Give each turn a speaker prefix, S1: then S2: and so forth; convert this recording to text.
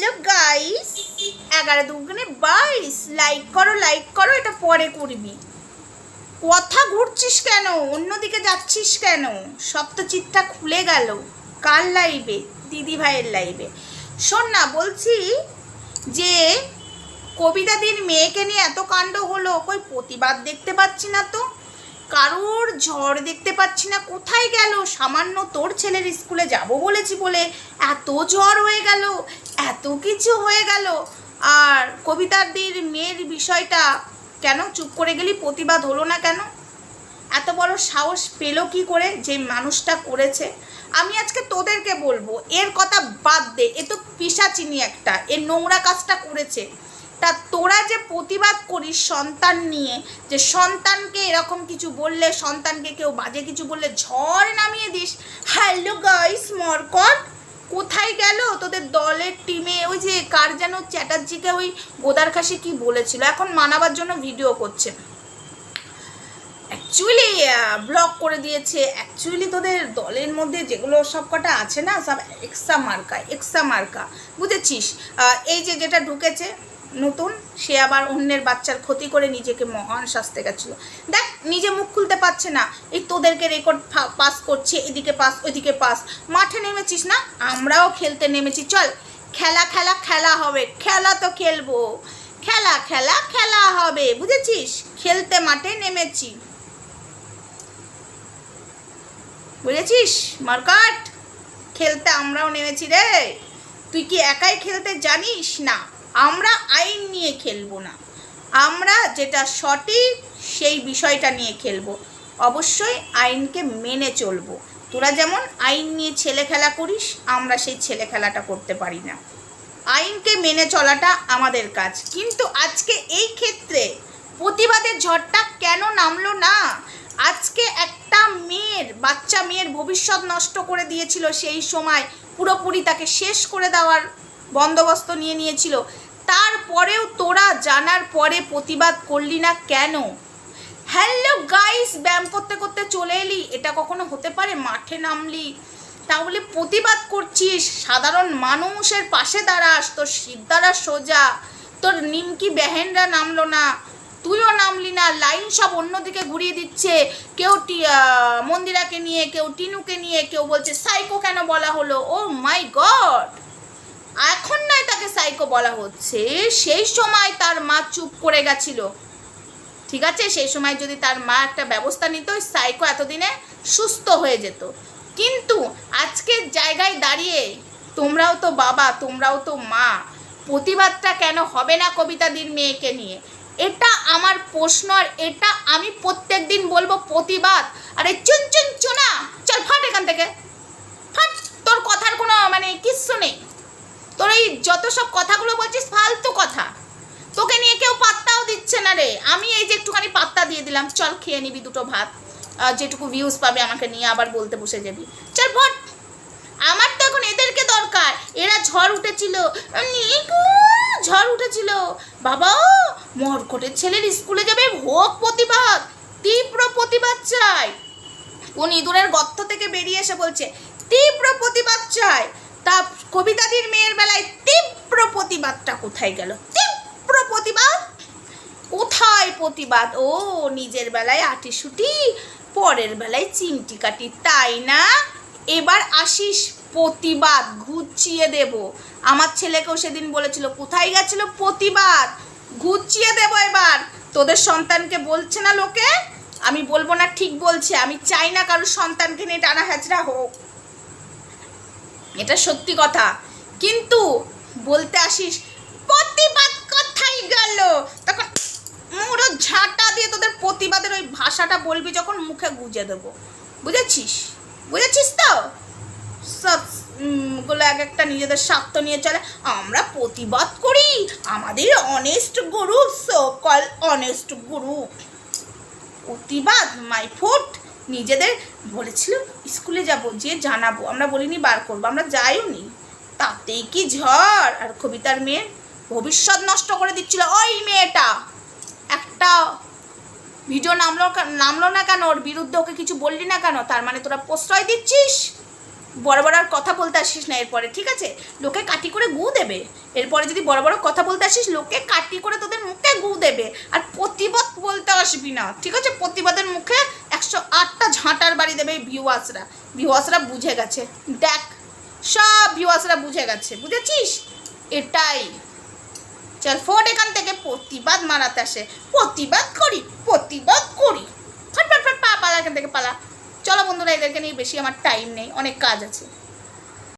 S1: Hello guys এগারো দুগুনে বাইশ। Like করো লাইক করো, এটা পরে করবি। কথা ঘুরছিস কেন? অন্যদিকে যাচ্ছিস কেন? সব তো সপ্তচিত্রা খুলে গেল। কার লাইভে দিদি ভাইয়ের লাইভে শোন না, বলছি যে, কবিতা কবিতাদির মেয়েকে নিয়ে এত কাণ্ড হলো, কই প্রতিবাদ দেখতে পাচ্ছি না তো। কারোর ঝড় দেখতে পাচ্ছি না, কোথায় গেল? সামান্য তোর ছেলের স্কুলে যাব বলেছি বলে এত ঝড় হয়ে গেল। এত কিছু হয়ে গেল। আর কবিতাদির মেয়ের বিষয়টা কেন চুপ করে গেলি? প্রতিবাদ হলো না কেন? এত বড় সাহস পেল কি করে যে মানুষটা করেছে? আমি আজকে তোদেরকে বলব, এর কথা বাদ দে। এ তো পিসাচিনি একটা এর নোংরা কাজটা করেছে। তা তোরা যে প্রতিবাদ করিস সন্তান নিয়ে, যে সন্তানকে এরকম কিছু বললে, সন্তানকে কেউ বাজে কিছু বললে ঝড় নামিয়ে দিস। Hello guys, মরকট। কোথায় গেল? তোদের দলের টিমে ওই যে কার যেন চ্যাটার্জিকে ওই গোদার খাসি কি বলেছিল? এখন মানাবার জন্য ভিডিও করছে। অ্যাকচুয়ালি ব্লক করে দিয়েছে। অ্যাকচুয়ালি তোদের দলের মধ্যে যেগুলো সব কটা আছে না, সব এক্সা মার্কা এক্সা মার্কা বুঝেছিস? এই যে যেটা ঢুকেছে নতুন, সে আবার অন্যের বাচ্চার ক্ষতি করে নিজেকে মহান শাস্তে গেছিল। দেখ, নিজে মুখ খুলতে পারছে না। এই তোদেরকে রেকর্ড পাস করছে, এদিকে পাস ওইদিকে পাস মাঠে নেমেছিস না? আমরাও খেলতে নেমেছি। চল, খেলা খেলা খেলা হবে। খেলা তো খেলব। খেলা খেলা খেলা হবে, বুঝেছিস? খেলতে মাঠে নেমেছি। বুঝেছিস? মার্কাট, খেলতে আমরাও নেমেছি রে। তুই কি একাই খেলতে জানিস না? আমরা আইন নিয়ে খেলব না। আমরা যেটা সঠিক সেই বিষয়টা নিয়ে খেলব। অবশ্যই আইনকে মেনে চলবো। তোরা যেমন আইন নিয়ে ছেলে খেলা করিস, আমরা সেই ছেলে খেলাটা করতে পারি না। আইনকে মেনে চলাটা আমাদের কাজ। কিন্তু আজকে এই ক্ষেত্রে প্রতিবাদের ঝড়টা কেন নামলো না? আজকে একটা মেয়ের, বাচ্চা মেয়ের ভবিষ্যৎ নষ্ট করে দিয়েছিল সেই সময় পুরোপুরি তাকে শেষ করে দেওয়ার বন্দোবস্ত নিয়ে নিয়েছিল। তারপরেও তোরা জানার পরে প্রতিবাদ করলি না কেন? হ্যালো গাইস ব্যায়াম করতে করতে চলে এলি। এটা কখনো হতে পারে? মাঠে নামলি। তাহলে প্রতিবাদ করছিস? সাধারণ মানুষের পাশে দাঁড়াস। তোর সিদ্ধারা সোজা। তোর নিমকি বেহেনরা নামলো না। তুইও নামলি না। লাইন সব অন্যদিকে ঘুরিয়ে দিচ্ছে। কেউ মন্দিরাকে নিয়ে, কেউ টিনুকে নিয়ে, কেউ বলছে, সাইকো কেন বলা হলো? ও মাই গড এখন নয় তাকে সাইকো বলা হচ্ছে, সেই সময় তার মা চুপ করে গেছিল। ঠিক আছে? সেই সময় যদি তার মা একটা ব্যবস্থা নিত সাইকো এতদিনে সুস্থ হয়ে যেত। কিন্তু আজকের জায়গায় দাঁড়িয়ে তোমরাও তো বাবা, তোমরাও তো মা, প্রতিবাদটা কেন হবে না কবিতাদির মেয়েকে নিয়ে? এটা আমার প্রশ্ন আর এটা আমি প্রত্যেক দিন বলব প্রতিবাদ। আরে চুন চুন, চুনা চল, ফাট এখান থেকে। ফাট, তোর কথার কোনো মানে কিচ্ছু নেই। যত সব কথাগুলো বলছিস, ফালতু কথা। তোকে নিয়ে কেউ পাত্তাও দিচ্ছে না রে। আমি এই যে একটুখানি পাত্তা দিয়ে দিলাম, চল খেয়ে নিবি দুটো ভাত। যেটুকু ভিউজ পাবে আমাকে নিয়ে আবার বলতে বসে যাবি। চল ভট। আমার তো এখন এদেরকে দরকার। এরা ঝড় উঠেছিল। ঝড় উঠেছিল। বাবা, মরকটের ছেলের স্কুলে যাবে হোক প্রতিবাদ, তীব্র প্রতিবাদ চাই। কোন ইঁদুরের গর্ত থেকে বেরিয়ে এসে বলছে, তীব্র প্রতিবাদ চাই। তা কবিতাদির মেয়ের বেলায় তীব্র প্রতিবাদটা কোথায় গেল? তীব্র প্রতিবাদ? কোথায় প্রতিবাদ? ও, নিজের বেলায় আটিসুটি, পরের বেলায় চিমটি কাটি তাই না? এবার আসিস, প্রতিবাদ ঘুচিয়ে দেব। আমার ছেলেকেও সেদিন বলেছিল, কোথায় গেছিল প্রতিবাদ? ঘুচিয়ে দেব এবার। তোদের সন্তানকে বলছে না লোকে? আমি বলব না, ঠিক বলছে। আমি চাই না কারোর সন্তানকে নিয়ে টানা হ্যাচড়া হোক। এটা সত্যি কথা। কিন্তু বলতে আসিস, প্রতিবাদ কোথায় গেল? তখন মুড়ো ঝাঁটা দিয়ে তোদের প্রতিবাদের ওই ভাষাটা বলবি যখন মুখে গুজে দেবো। বুঝেছিস? বুঝেছিস তো? সবগুলো এক একটা নিজেদের স্বার্থ নিয়ে চলে। আমরা প্রতিবাদ করি। আমাদের অনেস্ট গ্রুপ সকল অনেস্ট গ্রুপ প্রতিবাদ মাই ফুট নিজেদের বলেছিল, স্কুলে যাব যে জানাব, আমরা বলিনি বার করব, আমরা যাইও নি। তাতেই কি ঝড়? আর কবিতার মেয়ের ভবিষ্যৎ নষ্ট করে দিচ্ছিল, ওই মেয়েটা! একটা ভিডিও নামলো নামলো না কেন? ওর বিরুদ্ধে ওকে কিছু বললি না কেন? তার মানে তোরা প্রশ্রয় দিচ্ছিস? বড় বড় আর কথা বলতে আসিস না এরপরে, ঠিক আছে? লোকে কাটি করে গু দেবে। এরপরে যদি বড় বড় কথা বলতে আসিস, লোকে কাটি করে তোদের মুখে গু দেবে। আর প্রতিবাদ বলতে আসবি না, ঠিক আছে? প্রতিবাদের মুখে ভিউয়ার্সরা ভিউয়ার্সরা বুঝে গেছে। দেখ, সব ভিউয়ার্সরা বুঝে গেছে, বুঝেছিস? এটাই। চল ফোর্ট এখান থেকে প্রতিবাদ মারাতে আসে। প্রতিবাদ করি প্রতিবাদ করি। ফট ফট ফট, পা, পালা এখান থেকে, পালা। চলো বন্ধুরা, এদেরকে নিয়ে বেশি আমার টাইম নেই, অনেক কাজ আছে।